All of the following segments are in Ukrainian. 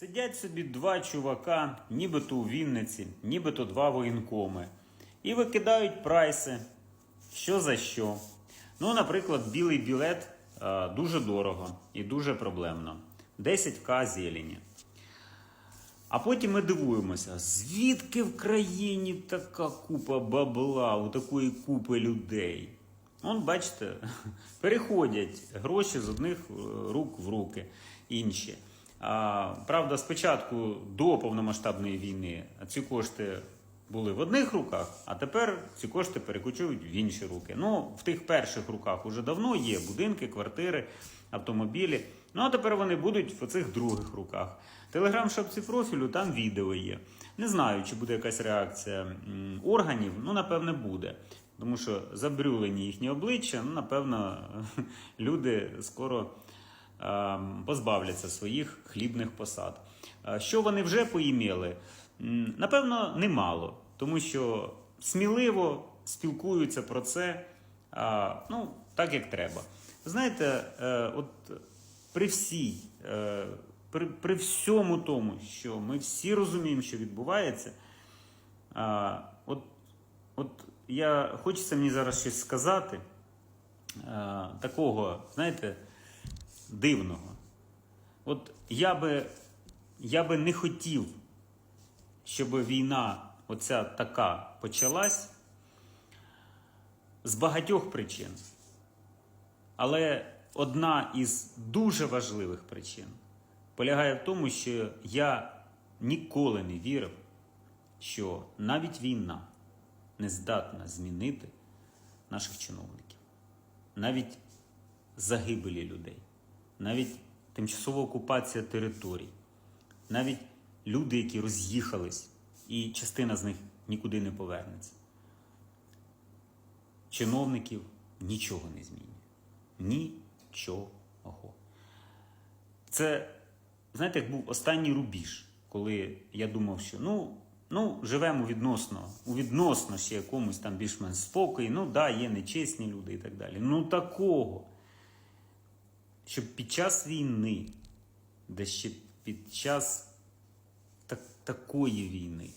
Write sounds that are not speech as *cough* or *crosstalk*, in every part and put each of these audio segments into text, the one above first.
Сидять собі два чувака, нібито у Вінниці, нібито два воєнкоми, і викидають прайси, що за що. Ну, наприклад, білий білет е, дуже дорого і дуже проблемно. 10к зелені. А потім ми дивуємося, звідки в країні така купа бабла, у такої купи людей. Он, бачите, *laughs* переходять гроші з одних е, рук в руки інші. Правда, спочатку до повномасштабної війни ці кошти були в одних руках, а тепер ці кошти перекочують в інші руки. Ну, в тих перших руках уже давно є будинки, квартири, автомобілі. Ну а тепер вони будуть в оцих других руках. Телеграм-шапці профілю, там відео є. Не знаю, чи буде якась реакція органів, ну, напевне, буде. Тому що забрюлені їхні обличчя, ну, напевно, *laughs* люди скоро позбавляться своїх хлібних посад. Е, Що вони вже поімели? М, Напевно, немало, тому що сміливо спілкуються про це, ну, так як треба. Знаєте, е, от при всій, е, при, при всьому тому, що ми всі розуміємо, що відбувається, от, от я хочеться мені зараз щось сказати, такого, знаєте, дивного. От я би, я би не хотів, щоб війна оця така почалась з багатьох причин. Але одна із дуже важливих причин полягає в тому, що я ніколи не вірив, що навіть війна не здатна змінити наших чиновників, навіть загибелі людей, навіть тимчасова окупація територій, навіть люди, які роз'їхались, і частина з них нікуди не повернеться. Чиновників нічого не змінює. Нічого. Це, знаєте, як був останній рубіж, коли я думав, що ну, ну живемо відносно, у відносно ще якомусь там більш-менш спокої, ну да, є нечесні люди і так далі. Ну такого, щоб під час війни, де ще під час так, такої війни,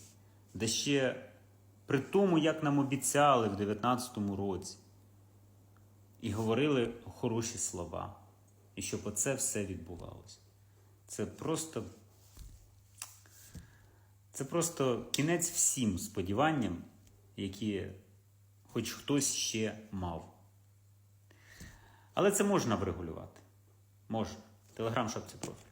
де ще при тому, як нам обіцяли в 19-му році, і говорили хороші слова, і щоб оце все відбувалося. Це просто. Це просто кінець всім сподіванням, які хоч хтось ще мав. Але це можна врегулювати. Можна. Телеграм шапці профіль.